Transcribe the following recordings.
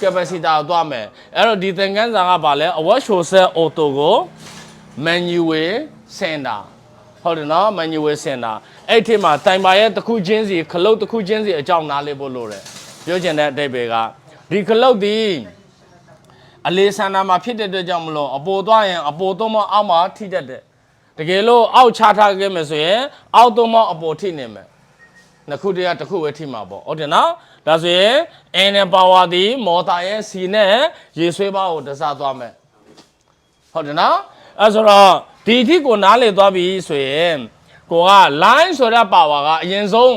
capacitor ကိုသွားမယ်အဲ့တော့ဒီသင်္ကန်းစာကဘာလဲအဝတ်ရှိုဆက်အော်တိုကို manual center ဟုတ်တယ်နော် manual center အဲ့ဒီမှာတိုင်ပါရဲ့တစ်ခုချင်းစီခလုတ်တစ်ခုချင်းစီအကြောင်းနားလေးဖို့လိုတယ်ပြောချင်တဲ့အတိတ်ပဲကဒီခလုတ်ဒီအလေးဆန္ဒမှာဖြစ်တဲ့အတွက်ကြောင့်မလို့အပေါ်သွားရင်အပေါ်သုံးမအောက်မှာထိတတ်တယ်တကယ်လို့အောက်ချထားခဲ့မယ်ဆိုရင်အောက်သုံးမအပေါ်ထိနေမယ်နှစ်ခုတည်းကတစ်ခုပဲထိမှာပေါ့ဟုတ်တယ်နော် ဒါဆိုရင် N power ဒီမော်တာရဲ့စီနဲ့ရေဆွဲပါကိုတစားသွားမယ်ဟုတ်တယ်နော်အဲဆိုတော့ဒီအထိကိုနားလေသွားပြီဆိုရင်ကိုက line ဆိုတဲ့ power ကအရင်ဆုံး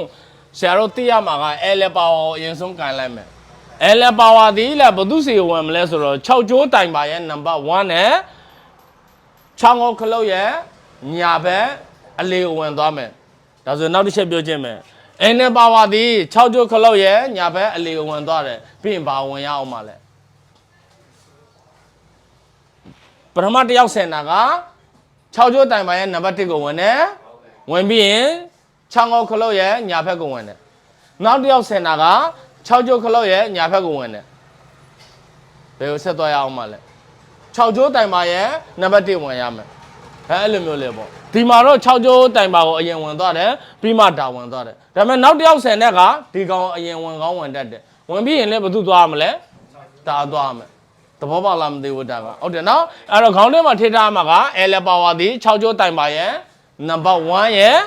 ဆရာတို့သိရမှာက L power ကိုအရင်ဆုံးကန်လိုက်မယ် L power ဒီလေဘယ်သူစီကိုဝင်မလဲဆိုတော့6ကျိုးတိုင်ပါရဲ့ number 1နဲ့ချောင်းကောခလုတ်ရဲ့ညာဘက်အလေးကိုဝင်သွားမယ်ဒါဆိုနောက်တစ်ချက်ပြောခြင်းမယ် N power ဒီ6ကျိုးခလုတ်ရဲ့ညာဘက်အလေးကိုဝင်သွားတယ်ပြီးရင်ဘာဝင်ရအောင်မလဲပထမတစ်ယောက်ဆင်တာက6ကျိုးတိုင်ပါရဲ့နံပါတ်1ကိုဝင်တယ်ဝင်ပြီးရင်6ငေါခလုတ်ရဲ့ညာဘက်ကိုဝင်တယ်နောက်တစ်ယောက်ဆင်တာက6ကျိုးခလုတ်ရဲ့ညာဘက်ကိုဝင်တယ်ဘယ်ကိုဆက်သွားရအောင်မလဲ6ကျိုးတိုင်ပါရဲ့နံပါတ်1ဝင်ရမယ် အဲအဲ့လိုမျိုးလေပေါ့ဒီမှာတော့6ကျိုးတိုင်ပါကိုအရင်ဝင်သွားတယ်ပြီးမှဒါဝင်သွားတယ်ဒါပေမဲ့နောက်တစ်ယောက်ဆင်တဲ့ကဒီကောင်အရင်ဝင်ကောင်းဝင်တတ်တယ်ဝင်ပြီးရင်လည်းဘယ်သူသွားရမလဲဒါသွားရမယ်သဘောပေါက်လားမသိဘူးဒါကဟုတ်တယ်နော်အဲ့တော့ခေါင်းထဲမှာထည့်ထားမှာက L power ဒီ6ကျိုးတိုင်ပါရဲ့နံပါတ်1ရဲ့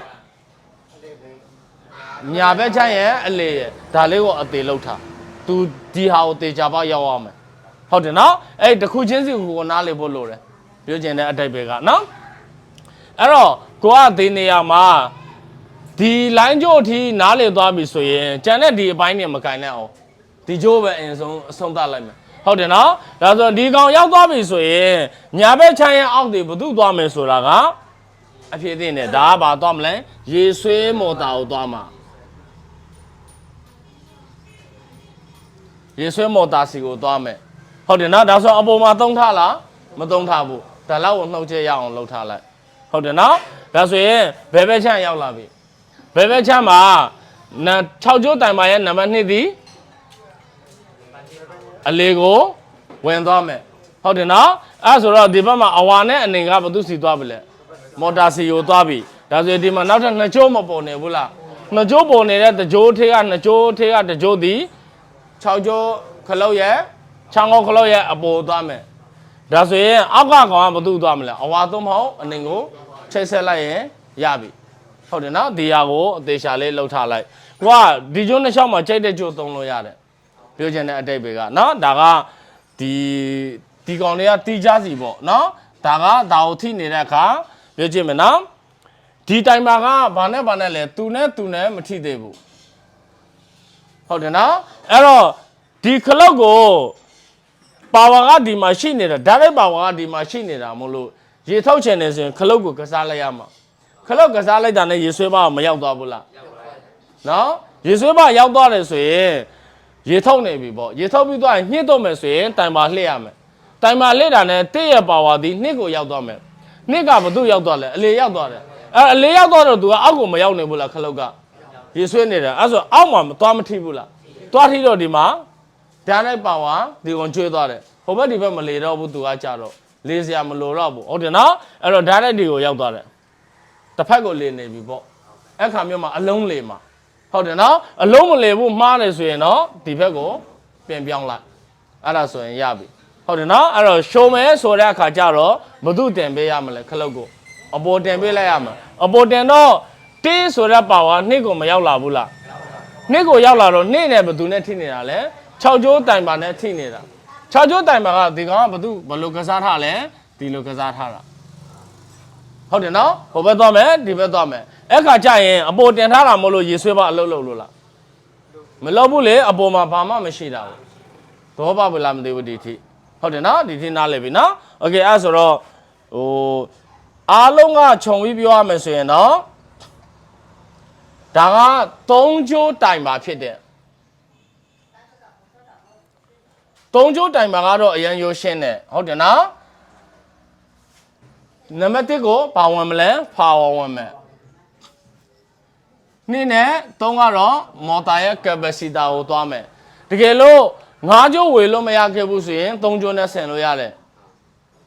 ညာဘက်ချမ်းရဲ့အလေရဲ့ဒါလေးကိုအသေးလောက်ထားသူဒီဟာကိုတေချာပေါက်ရောက်အောင်မယ်ဟုတ်တယ်နော်အဲ့တစ်ခုချင်းစီကိုနားလေဖို့လိုတယ်ပြောချင်တဲ့အတိတ်ပဲကနော် အဲ့တော့ကိုကဒီနေရာမှာဒီ line ကြိုးအထိနားလေသွားပြီဆိုရင်ကြံတဲ့ဒီအပိုင်းနဲ့မကင်နဲ့အောင်ဒီကြိုးပဲအရင်ဆုံးအဆုံးသတ်လိုက်မယ်ဟုတ်တယ်နော်ဒါဆိုဒီကောင်ရောက်သွားပြီဆိုရင်ညာဘက်ချမ်းရဲ့အောက်တွေဘယ်သူသွားမယ်ဆိုတာကအဖြစ်သိနေဒါကဘာသွားမလဲရေဆွေးမော်တာကိုသွားမှာရေဆွေးမော်တာစီကိုသွားမယ်ဟုတ်တယ်နော်ဒါဆိုအပေါ်မှာသုံးထားလားမသုံးထားဘူးဒါလောက်ကိုနှုတ်ချက်ရအောင်လှုပ်ထားလိုက် ဟုတ်တယ်နော်ဒါဆိုရင်ဘယ်ဘက်ချမ်းရောက်လာပြီဘယ်ဘက်ချမ်းမှာနာ6ကျိုးတိုင်ပါရဲ့နံပါတ်2သည်အလေးကိုဝင်သွားမယ်ဟုတ်တယ်နော်အဲဆိုတော့ဒီဘက်မှာအဝါနဲ့အနေကဘယ်သူစီသွားပြီလဲမော်တာစီကိုသွားပြီဒါဆိုရင်ဒီမှာနောက်ထပ်နှစ်ချိုးမပေါ်နေဘူးလားနှစ်ချိုးပေါ်နေတဲ့တကြိုးထေးကနှစ်ချိုးထေးကတကြိုးဒီ6ချိုးခလုတ်ရဲ့ချောင်းကောခလုတ်ရဲ့အပေါ်သွားမယ် ဒါဆိုရင်အောက်ကကောင်ကမသူ့သွားမလဲအဝါသုံးမဟုတ်အနိုင်ကိုချိတ်ဆက်လိုက်ရင်ရပြီဟုတ်တယ်နော်ဒီဟာကိုအသေးရှာလေးလှုပ်ထားလိုက်ကိုကဒီကျိုးနှစ်ချောင်းမှာကြိုက်တဲ့ကျိုးသုံးလို့ရတယ်ပြောချင်တဲ့အတိတ်ပဲကနော်ဒါကဒီဒီကောင်တွေကတီးကြစီပေါ့နော်ဒါကဒါကိုထိနေတဲ့အခါပြောချင်မယ်နော်ဒီတိုင်မှာကဘာနဲ့ဘာနဲ့လဲသူနဲ့သူနဲ့မထိသေးဘူးဟုတ်တယ်နော်အဲ့တော့ဒီခလုတ်ကို ပါဝါကဒီမှာရှိနေတာဓာတ်ရိုက်ပါဝါကဒီမှာရှိနေတာမို့လို့ရေထုတ်ချင်နေဆိုရင်ခလုတ်ကိုကစားလိုက်ရမှာခလုတ်ကစားလိုက်တာနဲ့ရေဆွဲပါမရောက်သွားဘူးလားနော်ရေဆွဲပါရောက်သွားတယ်ဆိုရင်ရေထုတ်နေပြီပေါ့ရေထုတ်ပြီးသွားရင်ညှစ်တော့မယ်ဆိုရင်တိုင်ပါလှည့်ရမယ်တိုင်ပါလှည့်တာနဲ့တစ်ရဲ့ပါဝါဒီနှစ်ကိုရောက်သွားမယ်နှစ်ကဘသူရောက်သွားလဲအလေရောက်သွားတယ်အဲအလေရောက်သွားတော့သူကအောက်ကိုမရောက်နေဘူးလားခလုတ်ကရေဆွေးနေတယ်အဲဆိုအောက်မှာသွားမထိဘူးလားသွားထိတော့ဒီမှာ ဓာတ်လိုက်ပါဝါဒီကောင်ကျွေးသွားတယ်ဟိုဘက်ဒီဘက်မလေတော့ဘူးသူကကြတော့လေးစရာမလိုတော့ဘူးဟုတ်တယ်နော်အဲ့တော့ဓာတ်လိုက်ဒီကိုရောက်သွားတယ်တစ်ဖက်ကိုလေနေပြီပေါ့အဲ့ခါမျိုးမှာအလုံးလေမှာဟုတ်တယ်နော်အလုံးမလဲဘူးမှားတယ်ဆိုရင်တော့ဒီဘက်ကိုပြန်ပြောင်းလိုက်အဲ့ဒါဆိုရင်ရပြီဟုတ်တယ်နော်အဲ့တော့ရှုံမဲဆိုတဲ့အခါကျတော့ဘသူတင်ပေးရမလဲခလုတ်ကိုအပေါ်တင်ပေးလိုက်ရမှာအပေါ်တင်တော့တေးဆိုတဲ့ပါဝါနှစ်ကိုမရောက်လာဘူးလားနှစ်ကိုရောက်လာတော့နှစ်နဲ့ဘသူနဲ့ထိနေတာလဲ 6ကျိုးတိုင်ပါနဲ့ထိနေတာ6ကျိုးတိုင်ပါကဒီကောင်ကဘသူဘယ်လိုကစားထားလဲဒီလိုကစားထားတာ ဟုတ်တယ်နော်ဟိုဘက်သွားမယ်ဒီဘက်သွားမယ်အဲ့ခါကျရင်အပေါ်တင်ထားတာမဟုတ်လို့ရေဆွဲပါအလုပ်လုပ်လို့လားမလုပ်ဘူးလေအပေါ်မှာဘာမှမရှိတာဘူးသောပါဘလားမသိဘူးဒီထိဟုတ်တယ်နော်ဒီထိနားလည်ပြီနော်โอเคအဲ့ဆိုတော့ဟိုအားလုံးကခြုံပြီးပြောရမယ်ဆိုရင်တော့ဒါကသုံးချိုးတိုင်ပါဖြစ်တယ် သုံးချိုးတိုင်ပါကတော့အရန်ရိုးရှင်းတယ်ဟုတ်တယ်နော်နံပါတ်1ကိုဘာဝင်မလဲဖာဝဝင်မယ်နှစ်နဲ့သုံးကတော့မော်တာရဲ့ capacitor ကိုသွားမယ်တကယ်လို့ငါးကျိုးဝေလို့မရခဲ့ဘူးဆိုရင်သုံးကျိုးနဲ့ဆင်လို့ရတယ်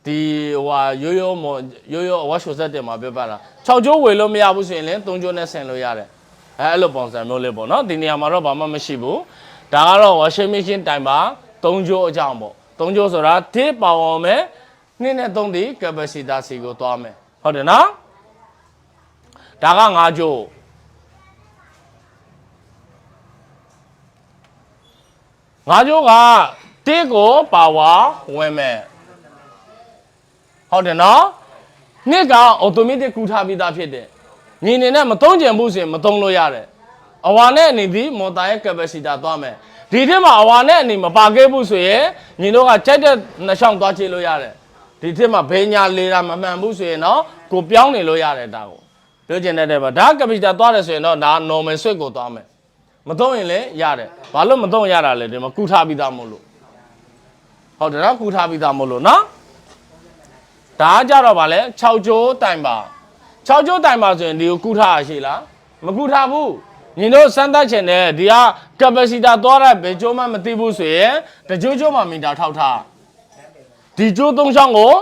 ဒီဟိုဟာရိုးရိုးမော်ရိုးရိုးအဝါရှိုဆက်တယ်မှာပြပတာ6ကျိုးဝေလို့မရဘူးဆိုရင်လည်း3ကျိုးနဲ့ဆင်လို့ရတယ်အဲအဲ့လိုပုံစံမျိုးလေးပေါ့နော်ဒီနေရာမှာတော့ဘာမှမရှိဘူးဒါကတော့ washing machine တိုင်ပါ 3ကျိုးအကြောင်းပေါ့3ကျိုးဆိုတာတစ်ပါဝင်မယ်နှစ်နဲ့3ဒီ capacitor စီကိုသွားမယ်ဟုတ်တယ်နော်ဒါက5ကျိုးငါးကျိုးကတစ်ကိုပါဝါဝင်မယ်ဟုတ်တယ်နော်နှစ်ကအော်တိုမက်တစ်ကူထားပြီးသားဖြစ်တယ်ညီနေနဲ့မသုံးကြံဘူးဆိုရင်မသုံးလို့ရတယ်အဝါနဲ့အနေဒီမော်တာရဲ့ capacitor သွားမယ် ဒီထက်မှာအဝါနဲ့အနေမပါခဲ့ဘူးဆိုရင်ညီတို့ကကြိုက်တဲ့နှစ်ချောင်းသွားချေလို့ရတယ်ဒီထက်မှာဘေးညာလေးတာမမှန်ဘူးဆိုရင်တော့ကိုပြောင်းနေလို့ရတယ်ဒါကိုပြောချင်တဲ့တဲ့ပါဒါ capacitor သွားတယ်ဆိုရင်တော့ဒါ normal switch ကိုသွားမယ်မသုံးရင်လည်းရတယ်ဘာလို့မသုံးရတာလဲဒီမှာကူထားပြီးသားမို့လို့ဟုတ်တယ်နော်ကူထားပြီးသားမို့လို့နော်ဒါကကြတော့ဗာလဲ6ကျိုးတိုင်ပါ6ကျိုးတိုင်ပါဆိုရင်ဒီကိုကူထားရရှိလားမကူထားဘူး ညီတို့စမ်းသပ်ချင်တယ်ဒီက capacitor သွားတဲ့ဘယ်ကျိုးမှမသိဘူးဆိုရင်တကျိုးကျိုးမှမီတာထောက်ထားဒီကျိုးသုံးချောင်းကို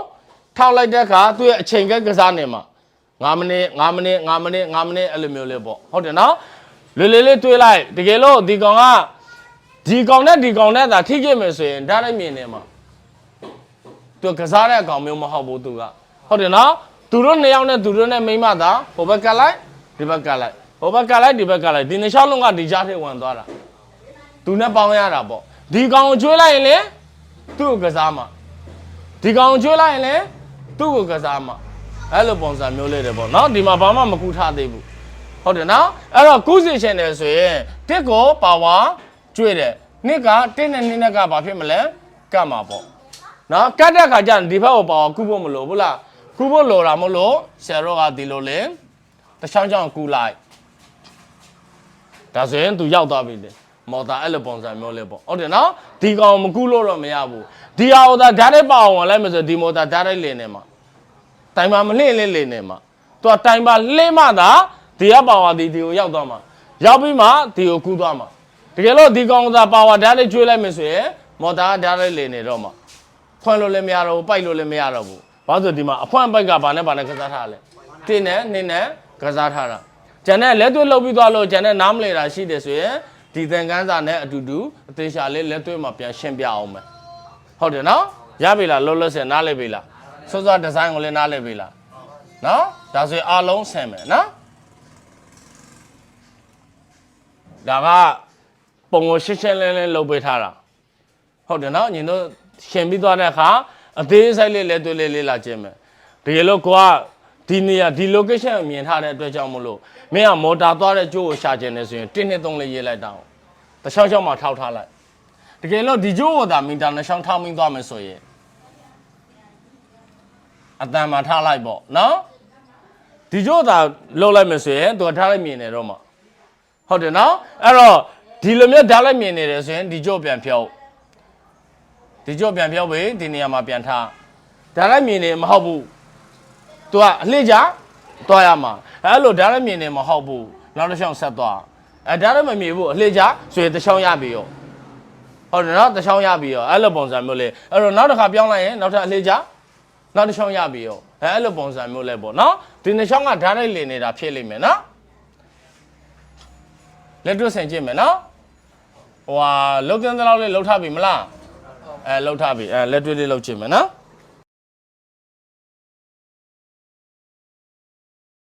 ထောက်လိုက်တဲ့အခါသူ့ရဲ့အချိန်ကကစားနေမှာ9မိနစ်9မိနစ်9မိနစ်9မိနစ်အဲ့လိုမျိုးလေးပေါ့ဟုတ်တယ်နော်လွယ်လွယ်လေးတွေးလိုက်တကယ်လို့ဒီကောင်ကဒီကောင်နဲ့ဒီကောင်နဲ့သာထိခဲ့မယ်ဆိုရင်ဒါလည်းမြင်နေမှာသူကစားတဲ့အကောင်မျိုးမဟုတ်ဘူးသူကဟုတ်တယ်နော်သူတို့နှစ်ယောက်နဲ့သူတို့နဲ့မိန်းမသာဟိုဘက်ကလိုက်ဒီဘက်ကလိုက် ဟိုဘက်ကလိုက်ဒီဘက်ကလိုက်ဒီနှစ်ချောင်းလုံးကဒီကြားထဲဝင်သွားတာသူနဲ့ပေါင်းရတာပေါ့ဒီကောင်ကိုကျွေးလိုက်ရင်လေသူ့ကိုကစားမှာဒီကောင်ကိုကျွေးလိုက်ရင်လေသူ့ကိုကစားမှာအဲ့လိုပုံစံမျိုးလေးတွေပေါ့နော်ဒီမှာဘာမှမကူထားသေးဘူးဟုတ်တယ်နော်အဲ့တော့ကုစီရှင်တယ်ဆိုရင်တစ်ကိုပါဝါကျွေးတယ်နှစ်ကတစ်နဲ့နှစ်နဲ့ကဘာဖြစ်မလဲကတ်မှာပေါ့နော်ကတ်တဲ့ခါကျရင်ဒီဘက်ကိုပါဝါကုဖို့မလို့ဘူးလားကုဖို့လိုတာမလို့ဆရာတော်ကဒီလိုလေတစ်ချောင်းချောင်းကူလိုက် ဒါဆိုရင်သူရောက်သွားပြီလေမော်တာအဲ့လိုပုံစံမျိုးလေးပေါ့ဟုတ်တယ်နော်ဒီကောင်မကူလို့တော့မရဘူးဒီဟာဟိုဒါဓာတ်တဲ့ပါအောင်လိုက်မယ်ဆိုဒီမော်တာဓာတ်တဲ့လင်းနေမှာတိုင်ပါမလှင့်လင်းလင်းနေမှာသူကတိုင်ပါလှင့်မှသာဒီကပါဝါဒီဒီကိုရောက်သွားမှာရောက်ပြီးမှဒီကိုကူးသွားမှာတကယ်လို့ဒီကောင်သာပါဝါဓာတ်လေးကျွေးလိုက်မယ်ဆိုရင်မော်တာကဓာတ်လေးလင်းနေတော့မှာဖွင့်လို့လည်းမရတော့ဘူးပိုက်လို့လည်းမရတော့ဘူးဘာလို့ဆိုဒီမှာအဖွင့်ပိုက်ကဘာနဲ့ဘာနဲ့ကစားထားလဲတင်းနဲ့နင်းနဲ့ကစားထားတာ ကျန်တဲ့လက်တွေ့လှုပ်ပြီးသွားလို့ကျန်တဲ့နားမလဲတာရှိတယ်ဆိုရင်ဒီသင်္ကန်းစာနဲ့အတူတူအသေးချာလေးလက်တွေ့မှာပြန်ရှင်းပြအောင်မယ်ဟုတ်တယ်နော်ရပြီလားလောလောဆယ်နားလဲပြီလားစောစောဒီဇိုင်းကိုလည်းနားလဲပြီလားနော်ဒါဆိုရင်အားလုံးဆင်မယ်နော်ဒါကပုံကိုရှင်းရှင်းလင်းလင်းလုပ်ပေးထားတာဟုတ်တယ်နော်ညီတို့ရှင်ပြီးသွားတဲ့အခါအသေးစိတ်လေးလဲတွေ့လေးလေးလာခြင်းမယ်တကယ်လို့ကိုက ဒီနေရာဒီ location ကိုမြင်ထားတဲ့အတွက်ကြောင့်မလို့မင်းကမော်တာသွားတဲ့ကျိုးကိုရှာခြင်းနေဆိုရင်1 2 3လေးရေးလိုက်တာအောင်တစ်ချောင်းချောင်းမှာထောက်ထားလိုက်တကယ်လို့ဒီကျိုးကိုသာမီတာနဲ့ရှောင်းထောင်းမင်းသွားမယ်ဆိုရင်အတန်မှာထားလိုက်ပေါ့နော်ဒီကျိုးသာလှုပ်လိုက်မယ်ဆိုရင်သူကထားလိုက်မြင်နေတော့မှာဟုတ်တယ်နော်အဲ့တော့ဒီလိုမျိုးထားလိုက်မြင်နေတယ်ဆိုရင်ဒီကျိုးပြန်ဖြုတ်ဒီကျိုးပြန်ဖြုတ်ပြီဒီနေရာမှာပြန်ထားဒါလိုက်မြင်နေမဟုတ်ဘူး သူကအလှည့်ကြသွားရမှာအဲ့လိုဒါလိုက်မြင်နေမဟုတ်ဘူးနောက်တစ်ချောင်းဆက်သွားအဲဒါလည်းမမြင်ဘူးအလှည့်ကြဆိုရင်တစ်ချောင်းရပြီရောဟုတ်တယ်နော်တစ်ချောင်းရပြီရောအဲ့လိုပုံစံမျိုးလေးအဲ့တော့နောက်တစ်ခါပြောင်းလိုက်ရင်နောက်ထပ်အလေးချနောက်တစ်ချောင်းရပြီရောအဲအဲ့လိုပုံစံမျိုးလေးပေါ့နော်ဒီတစ်ချောင်းကဓာတ်လိုက်လည်နေတာဖြစ်လိမ့်မယ်နော်လက်တွတ်ဆင်ကြည့်မယ်နော်ဟိုဟာလုတ်တင်တဲ့လောက်လေးလှုပ်ထားပြီမလားအဲလှုပ်ထားပြီအဲလက်တွတ်လေးလှုပ်ကြည့်မယ်နော်